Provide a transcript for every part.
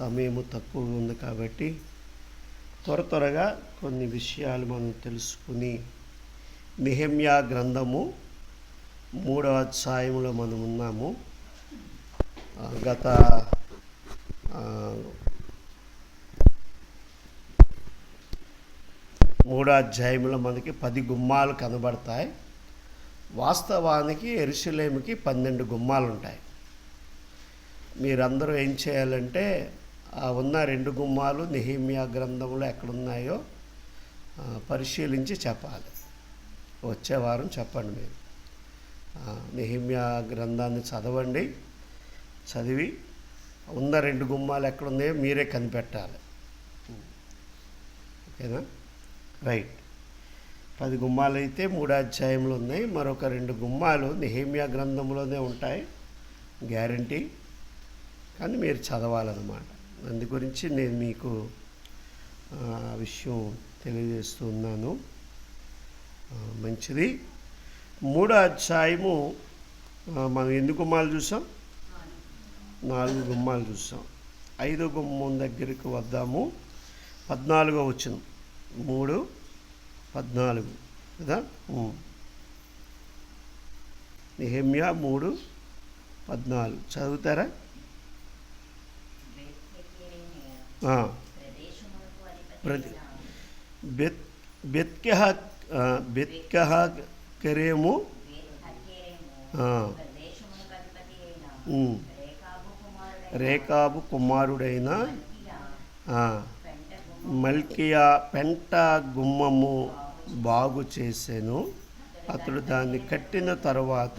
సమయము తక్కువ ఉంది కాబట్టి త్వర త్వరగా కొన్ని విషయాలు మనం తెలుసుకుని నిహమ్యా గ్రంథము మూడవ అధ్యాయంలో మనం ఉన్నాము. గత మూడో అధ్యాయంలో మనకి పది గుమ్మాలు కనబడతాయి. వాస్తవానికి ఎరుసలేమికి పన్నెండు గుమ్మాలు ఉంటాయి. మీరందరూ ఏం చేయాలంటే ఉన్న రెండు గుమ్మాలు నెహిమియా గ్రంథంలో ఎక్కడున్నాయో పరిశీలించి చెప్పాలి. వచ్చే వారం చెప్పండి మీరు. ఆ, నెహిమియా గ్రంథాన్ని చదవండి చదివి ఉన్న రెండు గుమ్మాలు ఎక్కడున్నాయో మీరే కనిపెట్టాలి. ఓకేనా? రైట్. పది గుమ్మాలు అయితే మూడు అధ్యాయములు ఉన్నాయి. మరొక రెండు గుమ్మాలు నిహేమియా గ్రంథంలోనే ఉంటాయి. గ్యారంటీ. కానీ మీరు చదవాలన్నమాట. అందు గురించి నేను మీకు ఆ విషయం తెలియజేస్తున్నాను మంచిది. మూడో అధ్యాయము మనం ఎన్ని గుమ్మాలు చూసాం? నాలుగు గుమ్మాలు చూసాం. ఐదో గుమ్మం దగ్గరికి వద్దాము. పద్నాలుగో వచ్చిన మూడు పద్నాలుగు. కదా? నిహమ్య మూడు పద్నాలుగు. చదువుతారా ఆ. ప్రతి బెత్ బెత్కెహ బెత్కెహ కరేము. రేఖాబు కుమారుడైన మల్కియా పెంట గుమ్మము బాగు చేసాను. అతడు దాన్ని కట్టిన తర్వాత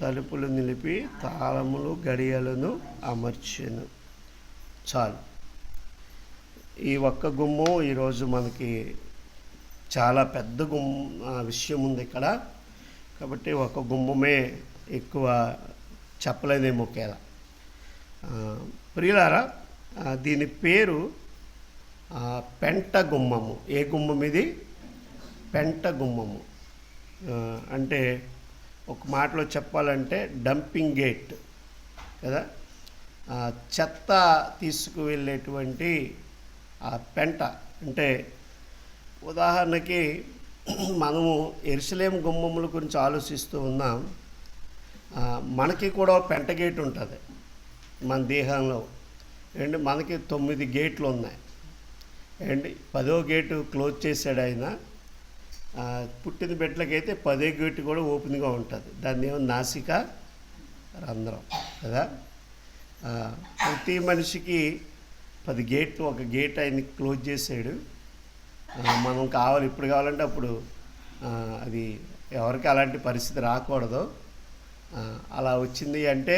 తలుపులు నిలిపి తాళములు గడియలను అమర్చాను. చాలు. ఈ ఒక్క గుమ్మం ఈరోజు మనకి చాలా పెద్ద గుమ్ విషయం ఉంది ఇక్కడ. కాబట్టి ఒక గుమ్మమే ఎక్కువ చెప్పలేదేమో కేలా ప్రియులారా దీని పేరు పెంట గుమ్మము ఏ గుమ్మం ఇది పెంట గుమ్మము అంటే ఒక మాటలో చెప్పాలంటే డంపింగ్ గేట్ కదా? చెత్త తీసుకువెళ్ళేటువంటి ఆ పెంట. అంటే ఉదాహరణకి మనము ఎరుసలేం గుమ్మముల గురించి ఆలోచిస్తూ ఉన్నాం. మనకి కూడా పెంట గేట్ ఉంటుంది మన దేహంలో. ఏంటి మనకి తొమ్మిది గేట్లు ఉన్నాయి. ఏంటి పదో గేటు క్లోజ్ చేశాడు ఆయన. పుట్టిన బిడ్డలకైతే పదే గేటు కూడా ఓపెన్గా ఉంటుంది. దాన్ని ఏమో నాసిక రంధ్రం కదా? ప్రతి మనిషికి పది గేట్లు ఒక గేట్ ఆయన క్లోజ్ చేసాడు. మనం కావాలి ఇప్పుడు కావాలంటే అప్పుడు అది ఎవరికి అలాంటి పరిస్థితి రాకూడదు. అలా వచ్చింది అంటే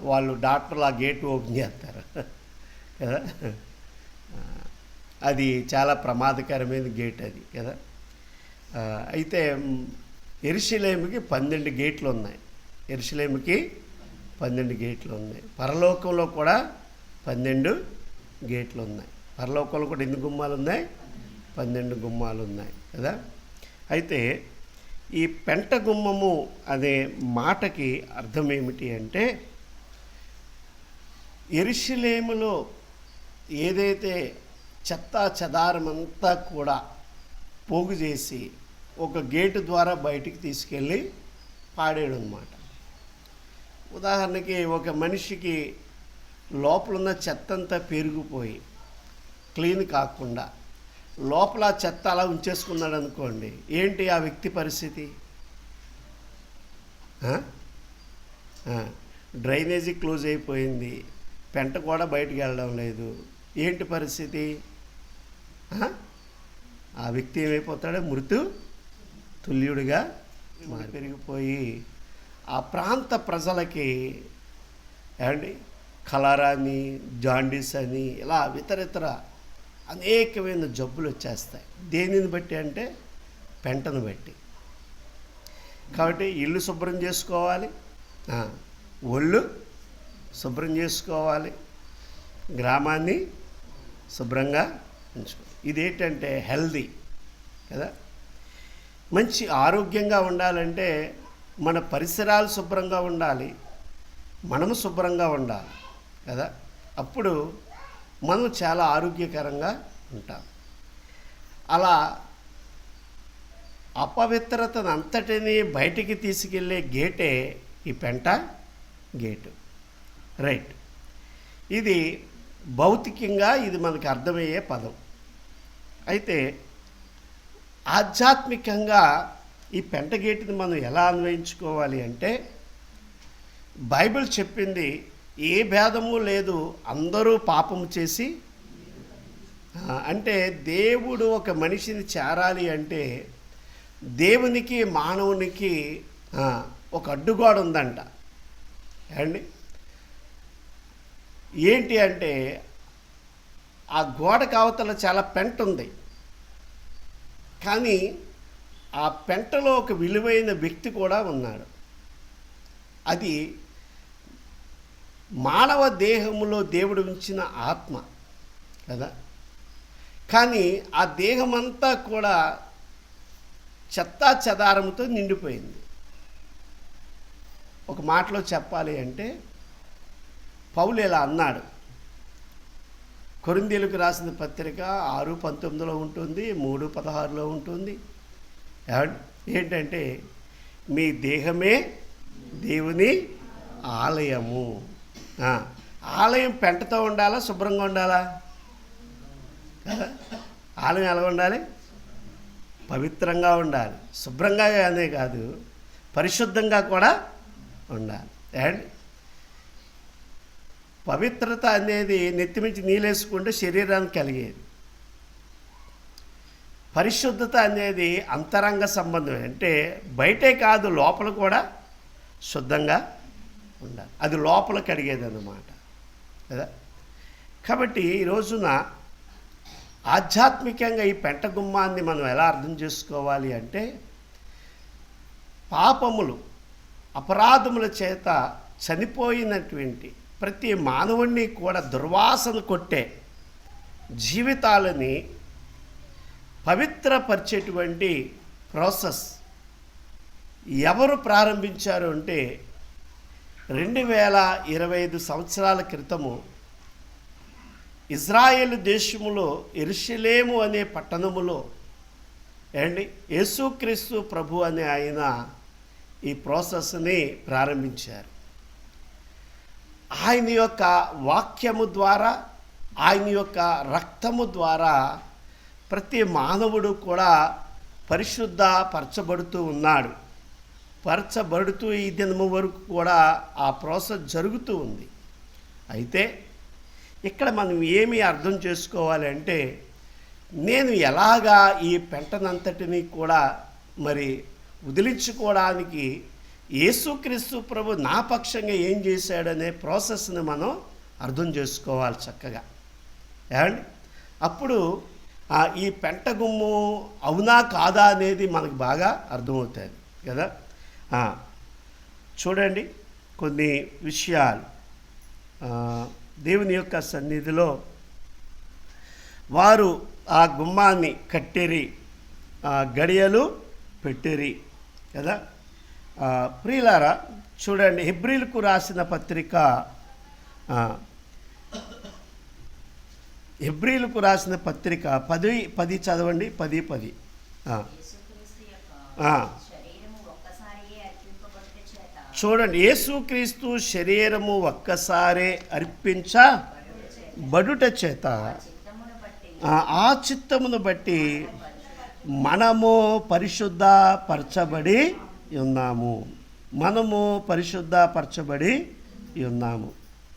వాళ్ళు డాక్టర్లు ఆ గేట్ ఓపెన్ చేస్తారు. కదా? అది చాలా ప్రమాదకరమైన గేట్ అది కదా? అయితే మ్, పన్నెండు గేట్లు ఉన్నాయి. ఎరుషలేముకి పన్నెండు గేట్లు ఉన్నాయి. పరలోకంలో కూడా పన్నెండు గేట్లు ఉన్నాయి. పరలోకంలో కూడా ఎన్ని గుమ్మాలు ఉన్నాయి? పన్నెండు గుమ్మాలు ఉన్నాయి కదా? అయితే ఈ పెంట గుమ్మము అనే మాటకి అర్థం ఏమిటి అంటే ఎరుషలేములో ఏదైతే చెత్త చెదారమంతా కూడా పోగు చేసి ఒక గేటు ద్వారా బయటికి తీసుకెళ్ళి పాడేడు అనమాట ఉదాహరణకి ఒక మనిషికి లోపల ఉన్న చెత్త అంతా పెరిగిపోయి క్లీన్ కాకుండా లోపల ఆ చెత్త అలా ఉంచేసుకున్నాడు అనుకోండి ఏంటి ఆ వ్యక్తి పరిస్థితి? డ్రైనేజీ క్లోజ్ అయిపోయింది పెంట కూడా బయటికి వెళ్ళడం లేదు ఏంటి పరిస్థితి? ఆ? వ్యక్తి ఏమైపోతాడో? మృతు తుల్యుడిగా పెరిగిపోయి ఆ ప్రాంత ప్రజలకి ఏమండి? కలరా అని జాండీస్ అని ఇలా ఇతరితర అనేకమైన జబ్బులు వచ్చేస్తాయి. దేనిని బట్టి అంటే పెంటను బట్టి. కాబట్టి ఇల్లు శుభ్రం చేసుకోవాలి. ఒళ్ళు శుభ్రం చేసుకోవాలి. గ్రామాన్ని శుభ్రంగా ఉంచుకోవాలి. ఇదేంటంటే హెల్దీ కదా? మంచి ఆరోగ్యంగా ఉండాలంటే మన పరిసరాలు శుభ్రంగా ఉండాలి మనము శుభ్రంగా ఉండాలి కదా? అప్పుడు మనం చాలా ఆరోగ్యకరంగా ఉంటాం. అలా అపవిత్రతను అంతటిని బయటికి తీసుకెళ్ళే గేటే ఈ పెంట గేటు. రైట్. ఇది భౌతికంగా ఇది మనకు అర్థమయ్యే పదం. అయితే ఆధ్యాత్మికంగా ఈ పెంటగేటుని మనం ఎలా అన్వయించుకోవాలి అంటే బైబిల్ చెప్పింది ఏ భేదము లేదు అందరూ పాపము చేసి అంటే దేవుడు ఒక మనిషిని చేరాలి అంటే దేవునికి మానవునికి ఒక అడ్డుగోడ ఉందంట. అండి ఏంటి అంటే ఆ గోడ కావతల చాలా పెంట ఉంది. కానీ ఆ పెంటలో ఒక విలువైన వ్యక్తి కూడా ఉన్నాడు. అది మానవ దేహములో దేవుడు ఉంచిన ఆత్మ కదా? కానీ ఆ దేహమంతా కూడా చెత్తా చెదారముతో నిండిపోయింది. ఒక మాటలో చెప్పాలి అంటే పౌలు ఇలా అన్నాడు. కొరిందేలకు రాసిన పత్రిక ఆరు పంతొమ్మిదిలో ఉంటుంది మూడు పదహారులో ఉంటుంది. ఏంటంటే మీ దేహమే దేవుని ఆలయము. ఆలయం పెంటతో ఉండాలా శుభ్రంగా ఉండాలా? కదా? ఆలయం ఎలా ఉండాలి? పవిత్రంగా ఉండాలి. శుభ్రంగా అనే కాదు పరిశుద్ధంగా కూడా ఉండాలి. అండ్ పవిత్రత అనేది నెత్తిమించి నీళ్ళేసుకుంటే శరీరానికి కలిగేది. పరిశుద్ధత అనేది అంతరంగ సంబంధం. అంటే బయటే కాదు లోపల కూడా శుద్ధంగా ఉండాలి. అది లోపల కడిగేది అన్నమాట కదా? కాబట్టి ఈ రోజున ఆధ్యాత్మికంగా ఈ పెంట గుమ్మాన్ని మనం ఎలా అర్థం చేసుకోవాలి అంటే పాపములు అపరాధముల చేత చనిపోయినటువంటి ప్రతి మానవుణ్ణి కూడా దుర్వాసన కొట్టే జీవితాలని పవిత్రపరిచేటువంటి ప్రాసెస్. ఎవరు ప్రారంభించారు అంటే రెండు వేల ఇరవై ఐదు సంవత్సరాల క్రితము ఇజ్రాయేల్ దేశములో ఎరుషలేము అనే పట్టణములో అండ్ యేసుక్రీస్తు ప్రభు అనే ఆయన ఈ ప్రాసెస్ని ప్రారంభించారు. ఆయన యొక్క వాక్యము ద్వారా ఆయన యొక్క రక్తము ద్వారా ప్రతి మానవుడు కూడా పరిశుద్ధ పరచబడుతూ ఉన్నాడు. పరచబడుతూ ఈ దినము వరకు కూడా ఆ ప్రాసెస్ జరుగుతూ ఉంది. అయితే ఇక్కడ మనం ఏమి అర్థం చేసుకోవాలంటే నేను ఎలాగా ఈ పెంటనంతటిని కూడా మరి వదిలించుకోవడానికి యేసుక్రీస్తు ప్రభు నా పక్షంగా ఏం చేశాడనే ప్రాసెస్ని మనం అర్థం చేసుకోవాలి చక్కగా. ఏమండి? అప్పుడు ఈ పెంట గుమ్ము అవునా కాదా అనేది మనకు బాగా అర్థమవుతుంది కదా? చూడండి కొన్ని విషయాలు. దేవుని యొక్క సన్నిధిలో వారు ఆ గుమ్మాన్ని కట్టిరి గడియలు పెట్టిరి కదా? ప్రియులారా చూడండి హిబ్రిల్కు రాసిన పత్రిక ఆ, హిబ్రిల్కు రాసిన పత్రిక పది పది చదవండి పది పది. చూడండి యేసుక్రీస్తు శరీరము ఒక్కసారే అర్పించ బడుట చేత. ఆ చిత్తమును బట్టి మనము పరిశుద్ధ పరచబడి ఉన్నాము. మనము పరిశుద్ధ పరచబడి ఉన్నాము.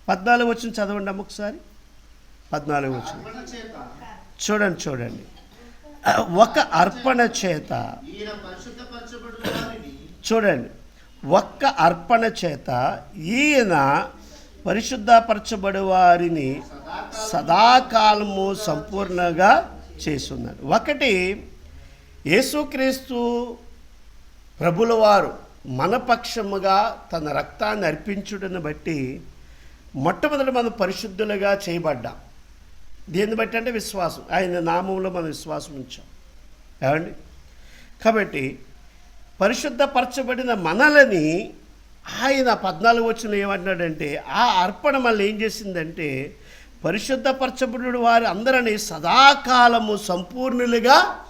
పద్నాలుగు వచ్చిన చదవండి అమ్మ ఒకసారి పద్నాలుగు వచ్చిన చూడండి చూడండి. ఒక అర్పణ చేత చూడండి. ఒక్క అర్పణ చేత ఈయన పరిశుద్ధపరచబడి వారిని సదాకాలము సంపూర్ణంగా చేస్తున్నాడు ఒకటి యేసుక్రీస్తు ప్రభుల వారు మన పక్షముగా తన రక్తాన్ని అర్పించుటను బట్టి మొట్టమొదటి మనం పరిశుద్ధులుగా చేయబడ్డాం. దేన్ని బట్టి అంటే విశ్వాసం. ఆయన నామంలో మనం విశ్వాసం ఉంచాం. ఏమండి? కాబట్టి పరిశుద్ధపరచబడిన మనలని ఆయన పద్నాలుగు వచ్చిన ఏమంటున్నాడంటే ఆ అర్పణ మళ్ళీ ఏం చేసిందంటే పరిశుద్ధపరచబడు వారి అందరినీ సదాకాలము సంపూర్ణులుగా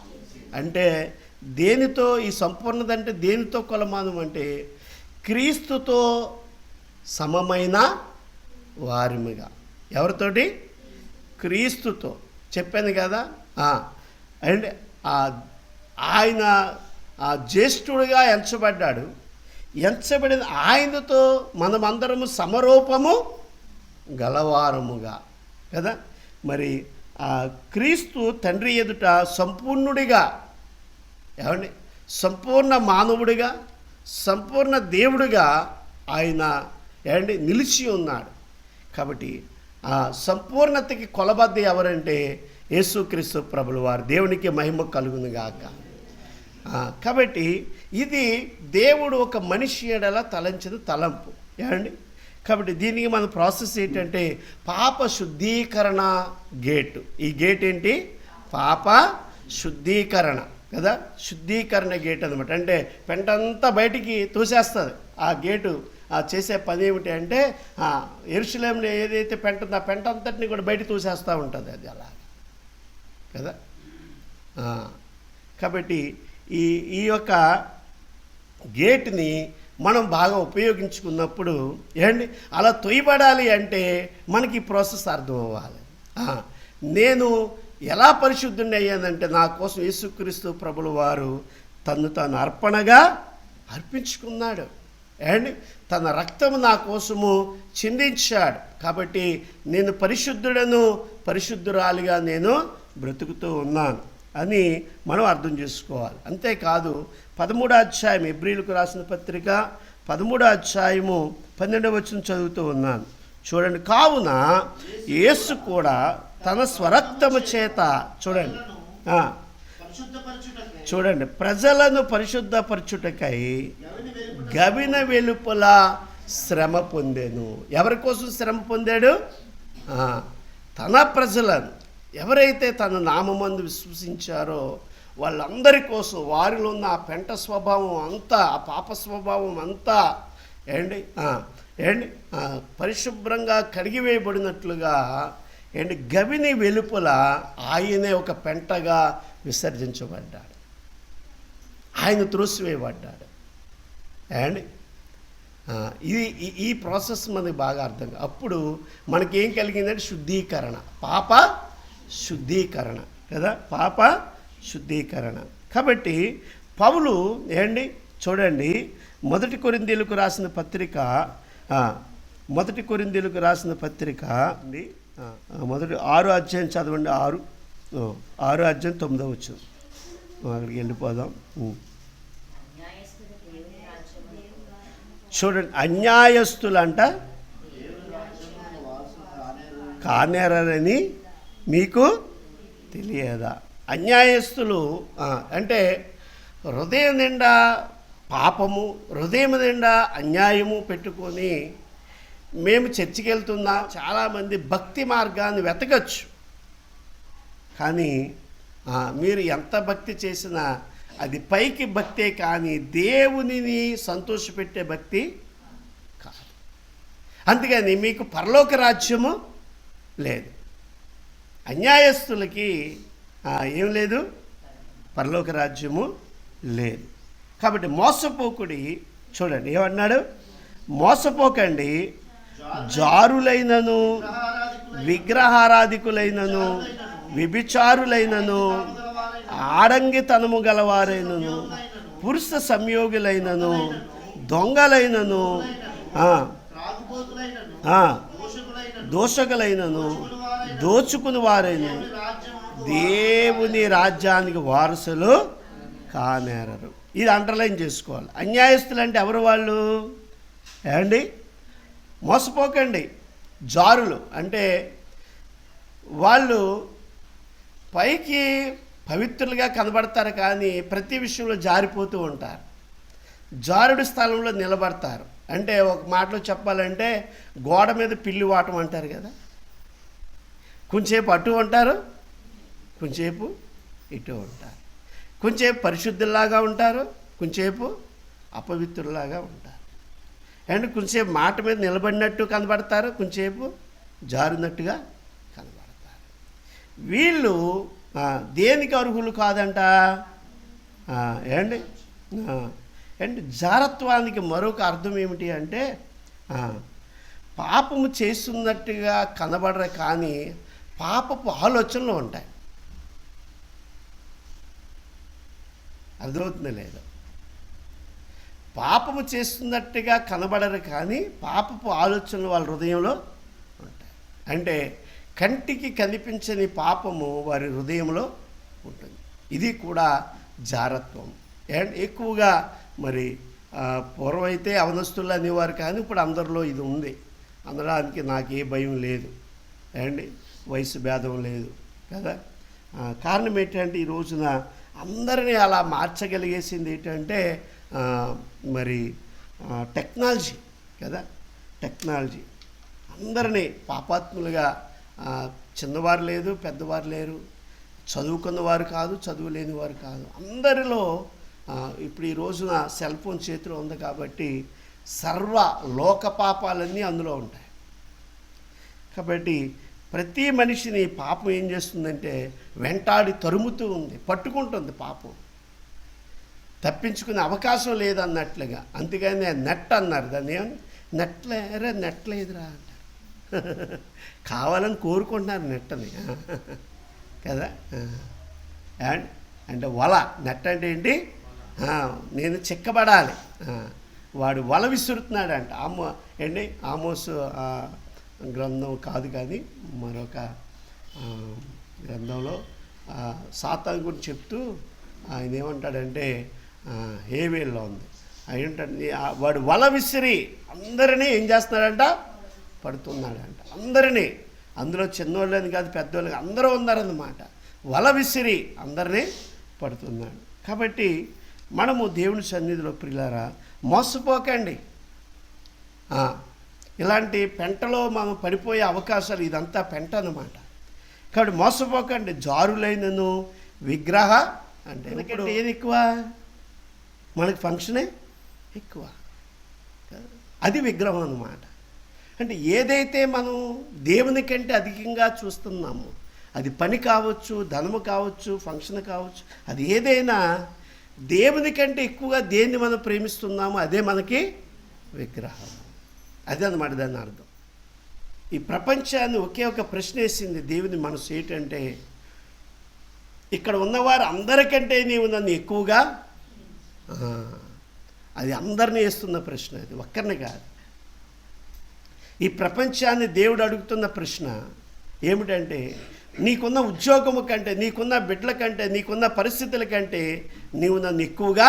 అంటే దేనితో ఈ సంపూర్ణత అంటే దేనితో కొలమానం అంటే క్రీస్తుతో సమమైన వారిమిగా. ఎవరితోటి? క్రీస్తుతో చెప్పాను కదా? అండ్ ఆయన ఆ జ్యేష్ఠుడిగా ఎంచబడ్డాడు. ఎంచబడిన ఆయనతో మనమందరము సమరూపము గలవారముగా. కదా? మరి ఆ క్రీస్తు తండ్రి ఎదుట సంపూర్ణుడిగా ఏమండి? సంపూర్ణ మానవుడిగా సంపూర్ణ దేవుడిగా ఆయన ఏమండి? నిలిచి ఉన్నాడు. కాబట్టి ఆ సంపూర్ణతకి కొలబద్ద ఎవరంటే యేసుక్రీస్తు ప్రభులు వారు. దేవునికి మహిమ కలుగును గాక. కాబట్టి ఇది దేవుడు ఒక మనిషి ఎడల తలంచిన తలంపు. ఏమండి? కాబట్టి దీనికి మన ప్రాసెస్ ఏంటంటే పాప శుద్ధీకరణ గేటు. ఈ గేట్ ఏంటి? పాప శుద్ధీకరణ కదా? శుద్ధీకరణ గేట్ అనమాట అంటే పెంటంతా బయటికి తోసేస్తుంది ఆ గేటు. చేసే పని ఏమిటి అంటే ఎరుసలేంలో ఏదైతే పెంట ఉందో ఆ పెంట అంతటిని కూడా బయట తోసేస్తూ ఉంటుంది అది అలా. కదా? కాబట్టి ఈ ఈ యొక్క గేట్ని మనం బాగా ఉపయోగించుకున్నప్పుడు ఏండి అలా తొయ్యబడాలి అంటే మనకి ఈ ప్రాసెస్ అర్థం అవ్వాలి. నేను ఎలా పరిశుద్ధుని అయ్యానంటే నా కోసం యేసుక్రీస్తు ప్రభుల వారు తను తాను అర్పణగా అర్పించుకున్నాడు. అండ్ తన రక్తము నా కోసము చిందించాడు. కాబట్టి నేను పరిశుద్ధుడను పరిశుద్ధురాలిగా నేను బ్రతుకుతూ ఉన్నాను అని మనం అర్థం చేసుకోవాలి. అంతేకాదు పదమూడో అధ్యాయం ఎబ్రిలకు రాసిన పత్రిక పదమూడో అధ్యాయము పన్నెండవ వచ్చిన చదువుతూ ఉన్నాను. చూడండి కావున యేసు కూడా తన స్వరక్తము చేత చూడండి చూడండి ప్రజలను పరిశుద్ధపరచుటకై గవిన వెలుపల శ్రమ పొందాను. ఎవరి కోసం శ్రమ పొందాడు? తన ప్రజలను. ఎవరైతే తన నామందు విశ్వసించారో వాళ్ళందరి కోసం వారిలో ఉన్న ఆ పెంట స్వభావం అంతా ఆ పాప స్వభావం అంతా ఏండి ఏండి పరిశుభ్రంగా కడిగివేయబడినట్లుగా ఏంటి? గవిని వెలుపల ఆయనే ఒక పెంటగా విసర్జించబడ్డాడు. ఆయన త్రోసివేయబడ్డాడు. అండ్ ఇది ఈ- ఈ ప్రాసెస్ మనకి బాగా అర్థం కాదు. అప్పుడు మనకేం కలిగిందంటే శుద్ధీకరణ. పాప శుద్ధీకరణ కదా? పాప శుద్ధీకరణ. కాబట్టి పౌలు ఏండి చూడండి మొదటి కొరిందీలకు రాసిన పత్రిక మొదటి కొరిందీలకు రాసిన పత్రిక అండి మొదటి ఆరు అధ్యాయం చదవండి ఆరు. ఆరు అధ్యాయం తొమ్మిదో వచ్చు అక్కడికి వెళ్ళిపోదాం. చూడండి అన్యాయస్తులు అంట చూడండి అన్యాయస్తులంట కానేరని మీకు తెలియదా? అన్యాయస్తులు అంటే హృదయం నిండా పాపము హృదయం నిండా అన్యాయము పెట్టుకొని మేము చర్చికి వెళ్తున్నా చాలామంది భక్తి మార్గాన్ని వెతకచ్చు. కానీ మీరు ఎంత భక్తి చేసినా అది పైకి భక్తే కానీ దేవునిని సంతోషపెట్టే భక్తి కాదు. అందుకని మీకు పరలోక రాజ్యము లేదు. అన్యాయస్తులకి ఏం లేదు? పరలోక రాజ్యము లేదు. కాబట్టి మోసపోకుడి చూడండి ఏమన్నాడు? మోసపోకండి. జారులైనను విగ్రహారాధికులైనను విభిచారులైనను ఆడంగితనము గలవారైనను పురుష సంయోగులైనను దొంగలైనను దోషకులైనను దోచుకుని వారైన దేవుని రాజ్యానికి వారసులు కానేరరు. ఇది అండర్లైన్ చేసుకోవాలి. అన్యాయస్తులు అంటే ఎవరు వాళ్ళు? ఏమండి? మోసపోకండి. జారులు. అంటే వాళ్ళు పైకి పవిత్రులుగా కనబడతారు కానీ ప్రతి విషయంలో జారిపోతూ ఉంటారు. జారుడు స్థలంలో నిలబడతారు. అంటే ఒక మాటలో చెప్పాలంటే గోడ మీద పిల్లి వాటం అంటారు కదా. కొంచెంసేపు అటు ఉంటారు కొంచెంసేపు ఇటు ఉంటారు. కొంచెంసేపు పరిశుద్ధుల్లాగా ఉంటారు కొంచెంసేపు అపవిత్రులాగా ఉంటారు. అండ్ కొంచెంసేపు మాట మీద నిలబడినట్టు కనబడతారు కొంచెంసేపు జారినట్టుగా వీళ్ళు దేనికి అర్హులు కాదంట? ఆ, ఏండి ఏంటి? జారత్వానికి మరొక అర్థం ఏమిటి అంటే పాపము చేస్తున్నట్టుగా కనబడరు కానీ పాపపు ఆలోచనలు ఉంటాయి. అర్థమవుతుందో లేదు? పాపము చేస్తున్నట్టుగా కనబడరు కానీ పాపపు ఆలోచనలు వాళ్ళ హృదయంలో ఉంటాయి. అంటే కంటికి కనిపించని పాపము వారి హృదయంలో ఉంటుంది. ఇది కూడా జారత్వం. అండ్ ఎక్కువగా మరి పూర్వం అయితే అవనస్తులు అనేవారు కానీ ఇప్పుడు అందరిలో ఇది ఉంది. అనడానికి నాకు ఏ భయం లేదు. అండి వయసు భేదం లేదు కదా. కారణం ఏంటంటే ఈ రోజున అందరినీ అలా మార్చగలిగేసింది ఏంటంటే మరి టెక్నాలజీ కదా. టెక్నాలజీ. అందరినీ పాపాత్ములుగా చిన్నవారు లేదు పెద్దవారు లేరు. చదువుకున్న వారు కాదు చదువు లేని వారు కాదు. అందరిలో ఇప్పుడు ఈ రోజున సెల్ ఫోన్ చేతిలో ఉంది కాబట్టి సర్వ లోక పాపాలన్నీ అందులో ఉంటాయి. కాబట్టి ప్రతి మనిషిని పాపం ఏం చేస్తుందంటే వెంటాడి తరుముతూ ఉంది పట్టుకుంటుంది పాపం. తప్పించుకునే అవకాశం లేదన్నట్లుగా. అంతేగాని నెట్ అన్నారు దాన్ని ఏమని నెట్లేరా నెట్ లేదురా కావాలని కోరుకుంటున్నారు నెట్టని. కదా? అండ్ అంటే వల. నెట్ అంటే ఏంటి? నేను చిక్కబడాలి. వాడు వల విసురుతున్నాడంట. ఆమో ఏంటి? ఆమోస్ గ్రంథం కాదు కానీ మరొక గ్రంథంలో సాతాన్ గురించి చెప్తూ ఆయన ఏమంటాడంటే హేవేల్లో ఉంది. ఆయన వాడు వల విసిరి అందరినీ ఏం చేస్తున్నాడంట? పడుతున్నాడంట అందరినీ. అందులో చిన్నోళ్ళని కాదు పెద్దోళ్ళు కాదు, అందరూ ఉన్నారన్నమాట. వల విసిరి అందరినీ పడుతున్నాడు కాబట్టి మనము దేవుని సన్నిధిలో ప్రిలారా మోసపోకండి. ఇలాంటి పెంటలో మనం పడిపోయే అవకాశాలు ఇదంతా పెంట అన్నమాట. కాబట్టి మోసపోకండి. జారులైనను విగ్రహ అంటే ఎందుకంటే ఏది ఎక్కువ? మనకి ఫంక్షనే ఎక్కువ. అది విగ్రహం అన్నమాట. అంటే ఏదైతే మనం దేవుని కంటే అధికంగా చూస్తున్నామో అది పని కావచ్చు ధనము కావచ్చు ఫంక్షన్ కావచ్చు అది ఏదైనా దేవుని కంటే ఎక్కువగా దేన్ని మనం ప్రేమిస్తున్నామో అదే మనకి విగ్రహం. అదే అన్నమాట దాని అర్థం. ఈ ప్రపంచాన్ని ఒకే ఒక ప్రశ్న వేసింది దేవుని మనసు ఏంటంటే ఇక్కడ ఉన్నవారు అందరికంటే నీవు నన్ను ఎక్కువగా అది అందరినీ వేస్తున్న ప్రశ్న అది ఒక్కరిని కాదు. ఈ ప్రపంచాన్ని దేవుడు అడుగుతున్న ప్రశ్న ఏమిటంటే నీకున్న ఉద్యోగము కంటే నీకున్న బిడ్డల కంటే నీకున్న పరిస్థితుల కంటే నీవు నన్ను ఎక్కువగా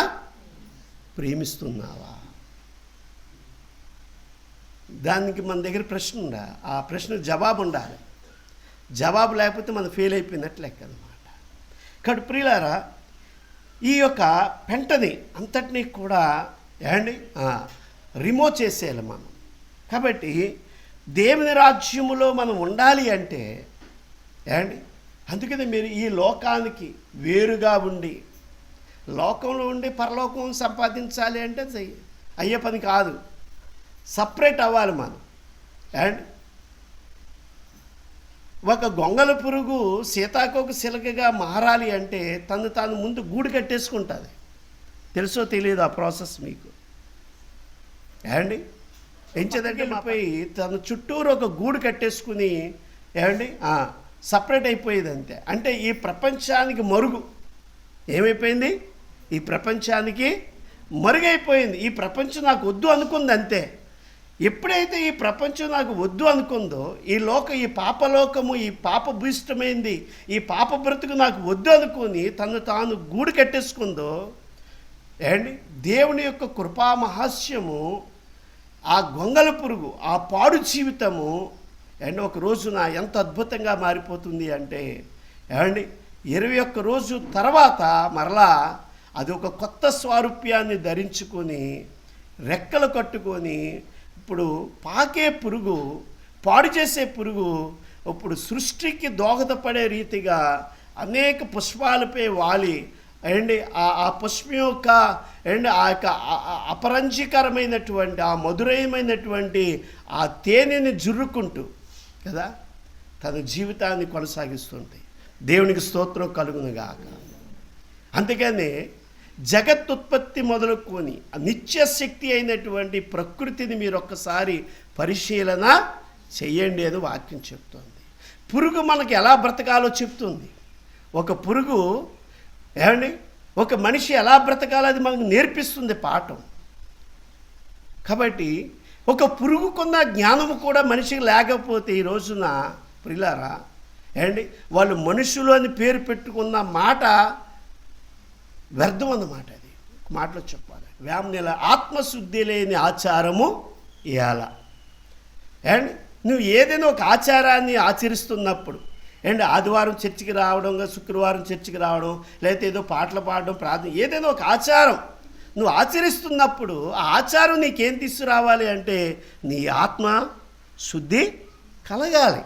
ప్రేమిస్తున్నావా? దానికి మన దగ్గర ప్రశ్న ఉండా ఆ ప్రశ్న జవాబు ఉండాలి. జవాబు లేకపోతే మనం ఫెయిల్ అయిపోయినట్లు లెక్క అనమాట కాబట్టి ప్రియులారా ఈ యొక్క పెంటని అంతటినీ కూడా ఏమండి? రిమూవ్ చేసేయాలి మనం. కాబట్టి దేవుని రాజ్యములో మనం ఉండాలి అంటే ఏండి అందుకని మీరు ఈ లోకానికి వేరుగా ఉండి లోకంలో ఉండి పరలోకం సంపాదించాలి అంటే అయ్యే పని కాదు. సపరేట్ అవ్వాలి మనం. అండ్ ఒక గొంగల పురుగు సీతాకోక సిలకగా మారాలి అంటే తను తాను ముందు గూడు కట్టేసుకుంటుంది. తెలుసో తెలియదు ఆ ప్రాసెస్ మీకు? ఏమండి? ఎంచేదంటే మాపై తన చుట్టూరు ఒక గూడు కట్టేసుకుని ఏమండి? సపరేట్ అయిపోయేది అంతే. అంటే ఈ ప్రపంచానికి మరుగు. ఏమైపోయింది? ఈ ప్రపంచానికి మరుగైపోయింది. ఈ ప్రపంచం నాకు వద్దు అనుకుంది అంతే. ఎప్పుడైతే ఈ ప్రపంచం నాకు వద్దు అనుకుందో ఈ లోక ఈ పాపలోకము ఈ పాప భూయిష్టమైంది ఈ పాప బ్రతుకు నాకు వద్దు అనుకుని తను తాను గూడు కట్టేసుకుందో ఏండి దేవుని యొక్క కృపా మహాస్యము ఆ గొంగల పురుగు ఆ పాడు జీవితము అండ్ ఒక రోజున ఎంత అద్భుతంగా మారిపోతుంది అంటే ఏమండి ఇరవై ఒక్క రోజు తర్వాత మరలా అది ఒక కొత్త స్వారూప్యాన్ని ధరించుకొని రెక్కలు కట్టుకొని ఇప్పుడు పాకే పురుగు పాడు చేసే పురుగు ఇప్పుడు సృష్టికి దోహదపడే రీతిగా అనేక పుష్పాలపై వాలి అండి ఆ ఆ పుష్పం యొక్క అండ్ ఆ యొక్క అపరంజీకరమైనటువంటి ఆ అపరంజికరమైనటువంటి ఆ మధురమైనటువంటి ఆ తేనెని జుర్రుకుంటూ కదా తన జీవితాన్ని కొనసాగిస్తుంది దేవునికి స్తోత్రం కలుగునుగాక అందుకని జగత్తుత్పత్తి మొదలుకొని నిత్య శక్తి అయినటువంటి ప్రకృతిని మీరు ఒక్కసారి పరిశీలన చెయ్యండి అని వాక్యం చెప్తుంది. పురుగు మనకి ఎలా బ్రతకాలో చెప్తుంది. ఒక పురుగు ఏమండి? ఒక మనిషి ఎలా బ్రతకాలో అది మనకు నేర్పిస్తుంది పాఠం. కాబట్టి ఒక పురుగుకున్న జ్ఞానము కూడా మనిషికి లేకపోతే ఈ రోజున ప్రిలారా ఏమండి? వాళ్ళు మనుషులు అని పేరు పెట్టుకున్న మాట వ్యర్థం అన్నమాట అది. ఒక మాటలో చెప్పాలి. వేమనెల ఆత్మశుద్ధి లేని ఆచారము ఇయాల అండ్ నువ్వు ఏదైనా ఒక ఆచారాన్ని ఆచరిస్తున్నప్పుడు అండ్ ఆదివారం చర్చికి రావడం శుక్రవారం చర్చికి రావడం లేకపోతే ఏదో పాటలు పాడడం ప్రార్థన ఏదైనా ఒక ఆచారం. నువ్వు ఆచరిస్తున్నప్పుడు ఆ ఆచారం నీకేం తీసుకురావాలి అంటే నీ ఆత్మ శుద్ధి కలగాలి.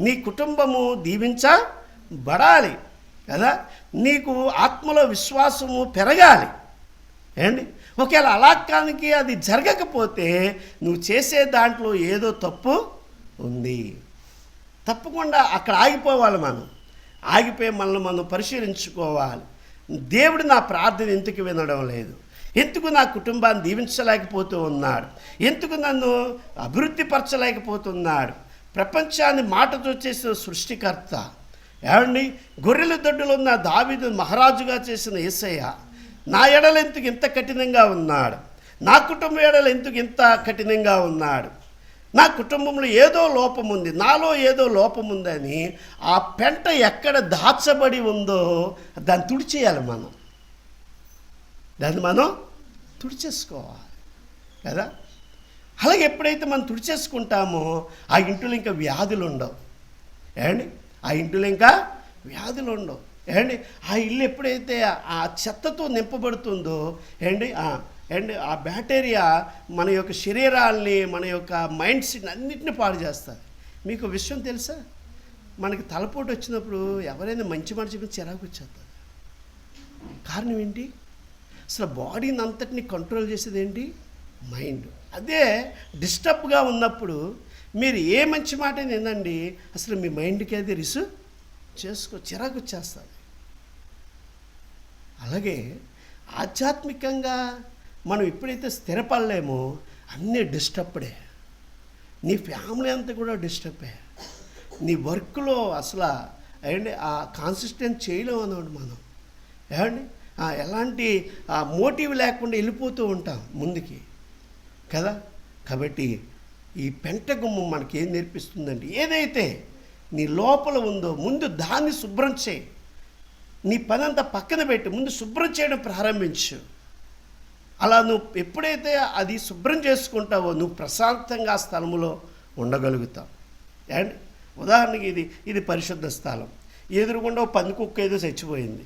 నీ కుటుంబము దీవించబడాలి కదా? నీకు ఆత్మలో విశ్వాసము పెరగాలి. ఏండి ఒకవేళ అలాకానికి అది జరగకపోతే నువ్వు చేసే దాంట్లో ఏదో తప్పు ఉంది. తప్పకుండా అక్కడ ఆగిపోవాలి మనం. ఆగిపోయి మనల్ని మనం పరిశీలించుకోవాలి. దేవుడు నా ప్రార్థన ఎందుకు వినడం లేదు? ఎందుకు నా కుటుంబాన్ని దీవించలేకపోతూ ఉన్నాడు? ఎందుకు నన్ను అభివృద్ధి పరచలేకపోతున్నాడు ప్రపంచాన్ని మాటతో చేసిన సృష్టికర్త ఏమండి గొర్రెల దొడ్డులో ఉన్న దావీదు మహారాజుగా చేసిన ఏసయ్య నా ఎడలు ఎందుకు ఇంత కఠినంగా ఉన్నాడు? నా కుటుంబం ఎడలు ఎందుకు ఇంత కఠినంగా ఉన్నాడు? నా కుటుంబంలో ఏదో లోపం ఉంది నాలో ఏదో లోపం ఉందని ఆ పెంట ఎక్కడ దాచబడి ఉందో దాన్ని తుడిచేయాలి మనం. దాన్ని మనం తుడిచేసుకోవాలి. కదా? అలాగే ఎప్పుడైతే మనం తుడిచేసుకుంటామో ఆ ఇంట్లో ఇంకా వ్యాధులు ఉండవు. ఏమండి? ఆ ఇంట్లో ఇంకా వ్యాధులు ఉండవు. ఏమండి? ఆ ఇల్లు ఎప్పుడైతే ఆ చెత్తతో నింపబడుతుందో ఏండి అండ్ ఆ బ్యాక్టీరియా మన యొక్క శరీరాల్ని మన యొక్క మైండ్ సెట్ని అన్నింటిని పాడు చేస్తుంది. మీకు విషయం తెలుసా? మనకి తలపోటు వచ్చినప్పుడు ఎవరైనా మంచి మాట చెప్పి చిరాకు వచ్చేస్తుంది. కారణం ఏంటి? అసలు బాడీని అంతటిని కంట్రోల్ చేసేది ఏంటి? మైండ్. అదే డిస్టర్బ్గా ఉన్నప్పుడు మీరు ఏ మంచి మాట వినండి అసలు మీ మైండ్కి అది రిసు చేసుకో చిరాకు వచ్చేస్తుంది. అలాగే ఆధ్యాత్మికంగా మనం ఎప్పుడైతే స్థిరపడలేమో అన్నీ డిస్టర్బ్డే నీ ఫ్యామిలీ అంతా కూడా డిస్టర్బే నీ వర్క్లో అసలు ఏంటి ఆ కాన్సిస్టెంట్ చేయలేము అన్నమాట మనం. ఏమండి? ఆ, ఎలాంటి మోటివ్ లేకుండా వెళ్ళిపోతూ ఉంటాం ముందుకి. కదా? కాబట్టి ఈ పెంట గుమ్మం మనకి ఏం నేర్పిస్తుందంటే ఏదైతే నీ లోపల ఉందో ముందు దాన్ని శుభ్రం చేయి. నీ పనంతా పక్కన పెట్టి ముందు శుభ్రం చేయడం ప్రారంభించు. అలా నువ్వు ఎప్పుడైతే అది శుభ్రం చేసుకుంటావో నువ్వు ప్రశాంతంగా ఆ స్థలములో ఉండగలుగుతావు. అండ్ ఉదాహరణకి ఇది ఇది పరిశుద్ధ స్థలం. ఎదురుగుండా పంది కుక్క ఏదో చచ్చిపోయింది.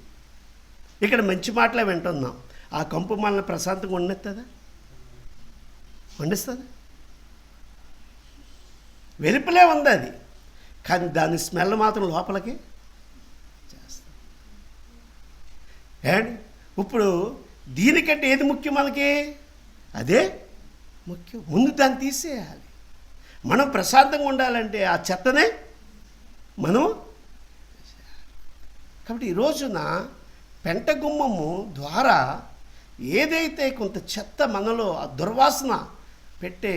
ఇక్కడ మంచి మాటలే వింటున్నాం. ఆ కంపు మనల్ని ప్రశాంతంగా ఉండేస్తుందా వండిస్తుంది వెలుపలే ఉంది అది. కానీ దాని స్మెల్ మాత్రం లోపలికి చేస్తుంది. అండ్ ఇప్పుడు దీనికంటే ఏది ముఖ్యం మనకి అదే ముఖ్యం. ముందు దాన్ని తీసేయాలి. మనం ప్రశాంతంగా ఉండాలంటే ఆ చెత్తనే మనం కాబట్టి ఈ రోజున పెంట గుమ్మము ద్వారా ఏదైతే కొంత చెత్త మనలో ఆ దుర్వాసన పెట్టే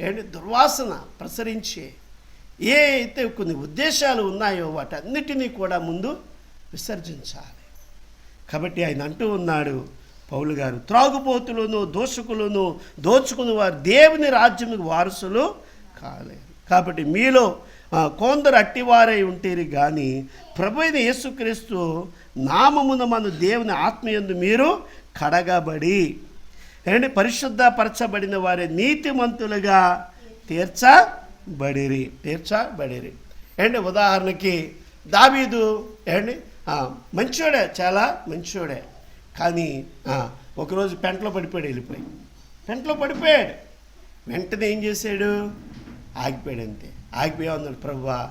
ఏంటి దుర్వాసన ప్రసరించే ఏ అయితే కొన్ని ఉద్దేశాలు ఉన్నాయో వాటన్నిటినీ కూడా ముందు విసర్జించాలి. కాబట్టి ఆయన అంటూ ఉన్నాడు పౌలు గారు త్రాగుబోతులను దోషకులను దోచుకుని వారు దేవుని రాజ్యముకు వారసులు కాలేదు కాబట్టి మీలో కొందరు అట్టివారై ఉంటేరు కానీ ప్రభు అయిన యేసుక్రీస్తు నామమున మన దేవుని ఆత్మయందు మీరు కడగబడి ఏంటి పరిశుద్ధపరచబడిన వారి నీతిమంతులుగా తీర్చబడిరి తీర్చబడిరి. ఏంటి ఉదాహరణకి దావీదు ఏంటి మంచోడే చాలా మంచోడే. కానీ ఒకరోజు పెంటలో పడిపోయాడు వెళ్ళిపోయి. పెంటలో పడిపోయాడు. వెంటనే ఏం చేశాడు? ఆగిపోయాడు అంతే. ఆగిపోయా ఉన్నాడు ప్రభువా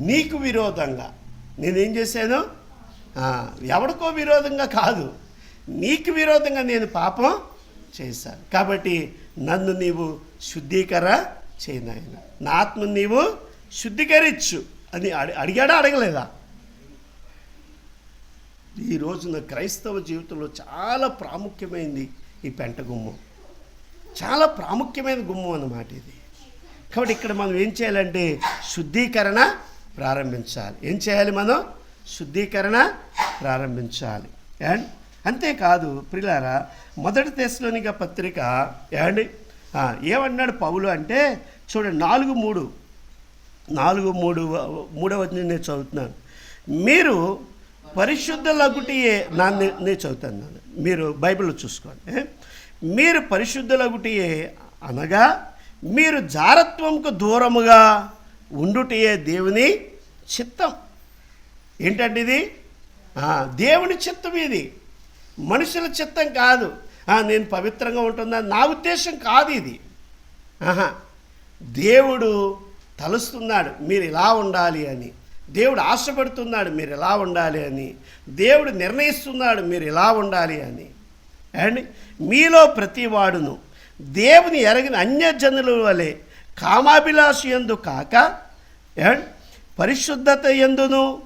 నీకు విరోధంగా నేనేం చేశాను? ఎవరికో ఎవడికో విరోధంగా కాదు. నీకు విరోధంగా నేను పాపం చేశాను. కాబట్టి నన్ను నీవు శుద్ధీకర చేయనాయన నా ఆత్మను నీవు శుద్ధీకరించు అని అడి అడిగాడా అడగలేదా? ఈ రోజున క్రైస్తవ జీవితంలో చాలా ప్రాముఖ్యమైనది ఈ పెంట గుమ్మం. చాలా ప్రాముఖ్యమైన గుమ్మం అన్నమాట ఇది. కాబట్టి ఇక్కడ మనం ఏం చేయాలంటే శుద్ధీకరణ ప్రారంభించాలి. ఏం చేయాలి మనం? శుద్ధీకరణ ప్రారంభించాలి. అండ్ అంతేకాదు ప్రిలారా మొదటి దశలోనిగా పత్రిక అండ్ ఏమన్నాడు పౌలు అంటే చూడండి నాలుగు మూడు నాలుగు మూడు మూడవ నేను చదువుతున్నాను. మీరు పరిశుద్ధులగుటియే నా నేను చదువుతాను నాన్న. మీరు బైబిల్లో చూసుకోండి. మీరు మీరు పరిశుద్ధులగుటియే అనగా మీరు జారత్వంకు దూరముగా ఉండుటయే దేవుని చిత్తం. ఏంటంటే ఇది? దేవుని చిత్తం ఇది. మనుషుల చిత్తం కాదు. నేను పవిత్రంగా ఉంటుందా నా ఉద్దేశం కాదు ఇది. ఆహా. దేవుడు తలుస్తున్నాడు. మీరు ఇలా ఉండాలి అని. దేవుడు ఆశపడుతున్నాడు మీరు ఇలా ఉండాలి అని. దేవుడు నిర్ణయిస్తున్నాడు మీరు ఇలా ఉండాలి అని. అండ్ మీలో ప్రతివాడును దేవుని ఎరగిన అన్యజనుల వలె కామాభిలాష ఎందు కాక అండ్ పరిశుద్ధత ఎందును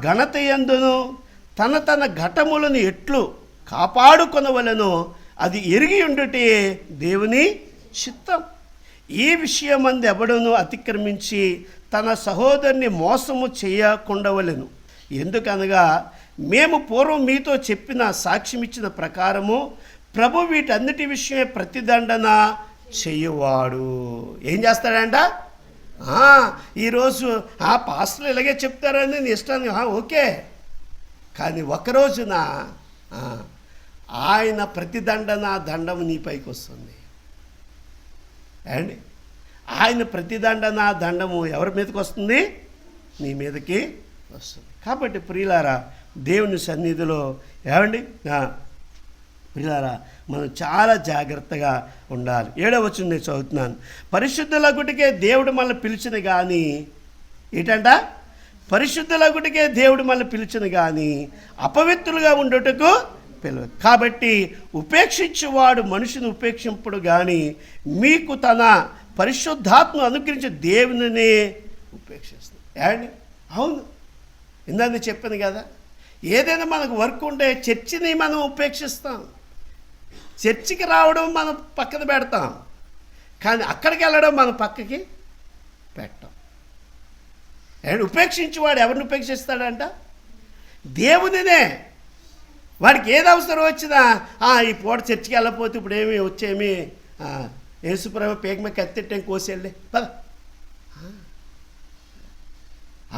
ఘనత ఎందును తన తన ఘటములను ఎట్లు కాపాడుకొనవలను అది ఎరిగి ఉండుటే దేవుని చిత్తం. ఈ విషయమందు ఎవడను అతిక్రమించి తన సహోదరుని మోసము చేయకుండవలను. ఎందుకనగా మేము పూర్వం మీతో చెప్పిన సాక్ష్యమిచ్చిన ప్రకారము ప్రభు వీటన్నిటి విషయమే ప్రతిదండన చెయ్యవాడు ఏం చేస్తాడంట? ఈరోజు ఆ పాస్టర్లు ఇలాగే చెప్తారని నేను ఇష్టాన్ని ఓకే. కానీ ఒక రోజున ఆయన ప్రతిదండన దండం నీ పైకి వస్తుంది. అండి ఆయన ప్రతిదండన దండము ఎవరి మీదకి వస్తుంది? నీ మీదకి వస్తుంది. కాబట్టి ప్రియులారా దేవుని సన్నిధిలో ఏమండి? ప్రియులారా మనం చాలా జాగ్రత్తగా ఉండాలి. ఏడవచ్చు నేను చదువుతున్నాను. పరిశుద్ధుల గుటికే దేవుడు మనల్ని పిలిచిన కానీ ఏంటంట? పరిశుద్ధుల గుటికే దేవుడు మనల్ని పిలిచిన కానీ అపవిత్రులుగా ఉండుటకు పిలువ కాబట్టి ఉపేక్షించేవాడు మనిషిని ఉపేక్షింపుడు కానీ మీకు తన పరిశుద్ధాత్మ అనుగ్రహించే దేవునినే ఉపేక్షిస్తుంది. ఏమండి? అవును. ఇందాక చెప్పాను కదా. ఏదైనా మనకు వర్క్ ఉంటే చర్చిని మనం ఉపేక్షిస్తాం. చర్చికి రావడం మనం పక్కన పెడతాం. కానీ అక్కడికి వెళ్ళడం మనం పక్కకి పెట్టాం. అండ్ ఉపేక్షించేవాడు ఎవరిని ఉపేక్షిస్తాడంట? దేవునినే వాడికి ఏది అవసరం వచ్చినా ఈ పూట చర్చికి వెళ్ళపోతే ఇప్పుడు ఏమి వచ్చేమి ఆ, పేకమ కత్తిట్టాం మీద కోసేళ్ళే? పద. ఆ.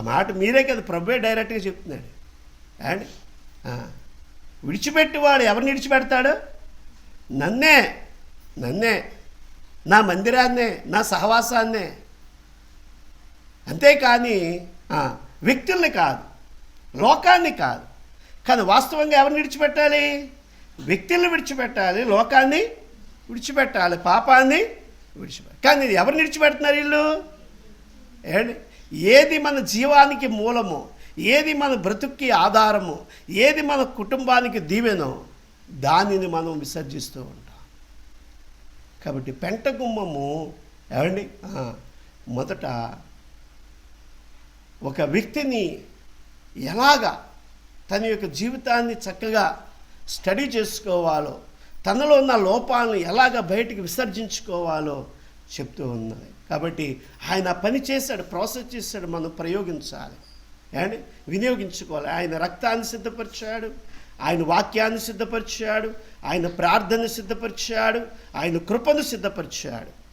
మాట మీరే కదా ప్రభువే డైరెక్ట్గా చెప్తున్నాడు. అండ్ విడిచిపెట్టేవాడు ఎవరిని విడిచిపెడతాడు? నన్నే నన్నే నా మందిరాన్నే నా సహవాసాన్నే. అంతేకాని వ్యక్తుల్ని కాదు లోకాన్ని కాదు. కానీ వాస్తవంగా ఎవరిని విడిచిపెట్టాలి? వ్యక్తులను విడిచిపెట్టాలి లోకాన్ని విడిచిపెట్టాలి పాపాన్ని విడిచిపెట్టాలి. కానీ ఇది ఎవరిని విడిచిపెడుతున్నారు వీళ్ళు? ఏండి ఏది మన జీవానికి మూలము ఏది మన బ్రతుక్కి ఆధారము ఏది మన కుటుంబానికి దీవెనో దానిని మనం విసర్జిస్తూ ఉంటాం. కాబట్టి పెంట గుమ్మము ఏమండి మొదట ఒక వ్యక్తిని ఎలాగా తన యొక్క జీవితాన్ని చక్కగా స్టడీ చేసుకోవాలో తనలో ఉన్న లోపాలను ఎలాగ బయటికి విసర్జించుకోవాలో చెప్తూ ఉన్నది. కాబట్టి ఆయన పని చేశాడు ప్రాసెస్ చేశాడు మనం ప్రయోగించాలి. అండ్ వినియోగించుకోవాలి. ఆయన రక్తాన్ని సిద్ధపరిచాడు ఆయన వాక్యాన్ని సిద్ధపరిచాడు ఆయన ప్రార్థన సిద్ధపరిచాడు ఆయన కృపను సిద్ధపరిచాడు.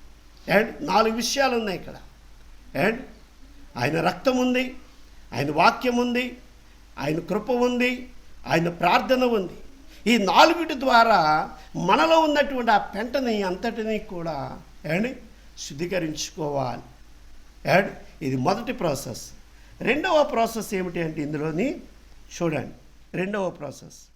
అండ్ నాలుగు విషయాలు ఉన్నాయి ఇక్కడ. అండ్ ఆయన రక్తం ఉంది ఆయన వాక్యం ఉంది ఆయన కృప ఉంది ఆయన ప్రార్థన ఉంది. ఈ నాలుగుటి ద్వారా మనలో ఉన్నటువంటి ఆ పెంటని అంతటిని కూడా ఏమండి? శుద్ధీకరించుకోవాలి. అండ్ ఇది మొదటి ప్రాసెస్. రెండవ ప్రాసెస్ ఏమిటి అంటే ఇందులోని చూడండి. రెండవ ప్రాసెస్.